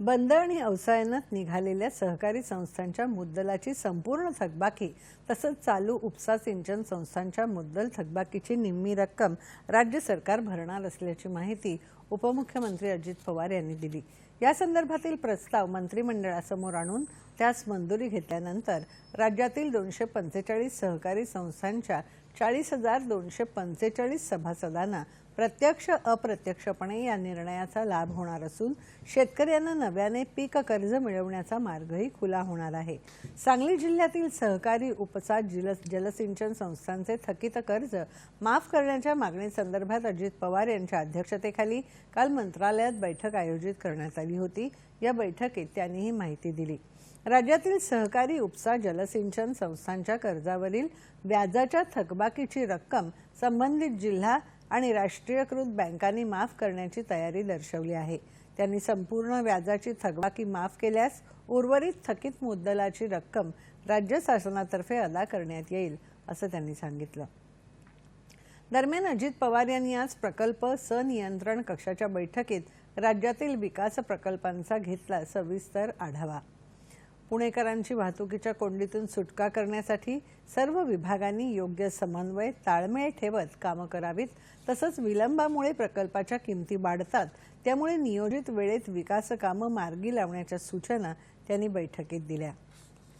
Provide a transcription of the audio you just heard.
बंद आणि अवसायनात निघालेल्या सहकारी संस्थांच्या मुद्दलाची संपूर्ण थकबाकी तसंच चालू उपसा सिंचन संस्थांच्या मुद्दल थकबाकीची निम्मी रक्कम राज्य सरकार भरणार असल्याची माहिती उपमुख्यमंत्री अजित पवार यांनी दिली. या संदर्भातील प्रस्ताव मंत्रिमंडळासमोर आणून त्यास मंजुरी घेतल्यानंतर राज्यातील दोनशे पंचेचाळीस सहकारी संस्थांच्या चाळीस हजार दोनशे पंचेचाळीस सभासदांना प्रत्यक्ष अप्रत्यक्षपणे या निर्णयाचा लाभ होणार असून शेतकऱ्यांना नव्याने पीक कर्ज मिळवण्याचा मार्गही खुला होणार आहे. सांगली जिल्ह्यातील सहकारी उपसा जल जलसिंचन संस्थांचे थकीत कर्ज माफ करण्याच्या मागणीसंदर्भात अजित पवार यांच्या अध्यक्षतेखाली काल मंत्रालयात बैठक आयोजित करण्यात आली होती. या बैठकीत त्यांनी ही माहिती दिली. राज्यातील सहकारी उपसा जलसिंचन संस्थांच्या कर्जावरील व्याजाच्या थकबा थकबाकीची रक्कम संबंधित जिल्हा आणि राष्ट्रीयकृत बँकांनी माफ करण्याची तयारी दर्शवली आहे. त्यांनी संपूर्ण व्याजाची थकबाकी माफ केल्यास उर्वरित थकीत मुद्दलाची रक्कम राज्य शासनातर्फे अदा करण्यात येईल असं त्यांनी सांगितलं. दरम्यान अजित पवार यांनी आज प्रकल्प सनियंत्रण कक्षाच्या बैठकीत राज्यातील विकास प्रकल्पांचा घेतला सविस्तर आढावा. पुणेकरांची वाहतुकीच्या कोंडीतून सुटका करण्यासाठी सर्व विभागांनी योग्य समन्वय ताळमेळ ठेवत कामं करावीत. तसंच विलंबामुळे प्रकल्पाच्या किमती वाढतात. त्यामुळे नियोजित वेळेत विकासकामं मार्गी लावण्याच्या सूचना त्यांनी बैठकीत दिल्या.